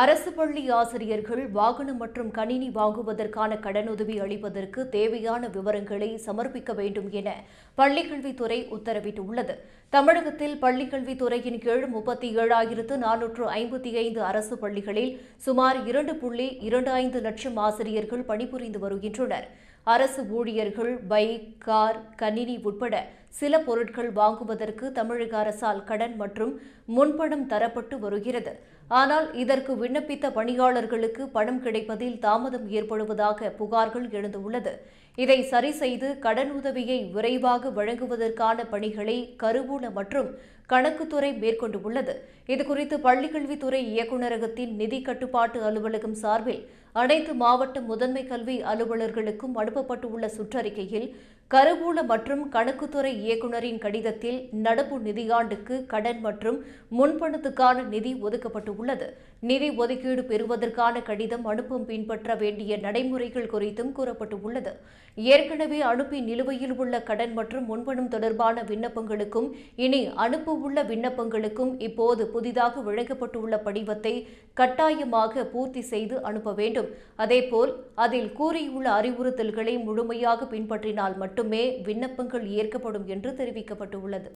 அரசு பள்ளி ஆசிரியர்கள் வாகனம் மற்றும் கணினி வாங்குவதற்கான கடனுதவி அளிப்பதற்கு தேவையான விவரங்களை சமர்ப்பிக்க வேண்டும் என பள்ளிக்கல்வித்துறை உத்தரவிட்டுள்ளது. தமிழகத்தில் பள்ளிக்கல்வித்துறையின் கீழ் முப்பத்தி ஏழாயிரத்து நானூற்று ஐம்பத்தி ஐந்து அரசு பள்ளிகளில் சுமார் இரண்டு புள்ளி இரண்டு ஐந்து லட்சம் ஆசிரியர்கள் பணிபுரிந்து வருகின்றனர். அரசு ஊழியர்கள் பைக் கார் கணினி உட்பட சில பொருட்கள் வாங்குவதற்கு தமிழக அரசால் கடன் மற்றும் முன்பணம் தரப்பட்டு வருகிறது. ஆனால் இதற்கு விண்ணப்பித்த பணியாளர்களுக்கு பணம் கிடைப்பதில் தாமதம் ஏற்படுவதாக புகார்கள் எழுந்துள்ளது. இதை சரி செய்து கடன் உதவியை விரைவாக வழங்குவதற்கான பணிகளை கருவூல மற்றும் கணக்குத்துறை மேற்கொண்டுள்ளது. இதுகுறித்து பள்ளிக்கல்வித்துறை இயக்குநரகத்தின் நிதி கட்டுப்பாட்டு அலுவலகம் சார்பில் அனைத்து மாவட்ட முதன்மை கல்வி அலுவலர்களுக்கும் அனுப்பப்பட்டுள்ள சுற்றறிக்கையில் கருவூல மற்றும் கணக்குத்துறை இயக்குநரின் கடிதத்தில் நடப்பு நிதியாண்டுக்கு கடன் மற்றும் முன்பணத்துக்கான நிதி ஒதுக்கப்பட்டுள்ளது. நிதி ஒதுக்கீடு பெறுவதற்கான கடிதம் அனுப்பும் பின்பற்ற வேண்டிய நடைமுறைகள் குறித்தும் கூறப்பட்டுள்ளது. ஏற்கனவே அனுப்பி நிலுவையில் உள்ள கடன் மற்றும் முன்பணம் தொடர்பான விண்ணப்பங்களுக்கும் இனி அனுப்பவுள்ள விண்ணப்பங்களுக்கும் இப்போது புதிதாக வழங்கப்பட்டுள்ள படிவத்தை கட்டாயமாக பூர்த்தி செய்து அனுப்ப வேண்டும். வேண்டும். அதேபோல் அதில் கூறியுள்ள அறிவுறுத்தல்களை முழுமையாக பின்பற்றினால் மட்டுமே விண்ணப்பங்கள் ஏற்கப்படும் என்று தெரிவிக்கப்பட்டுள்ளது.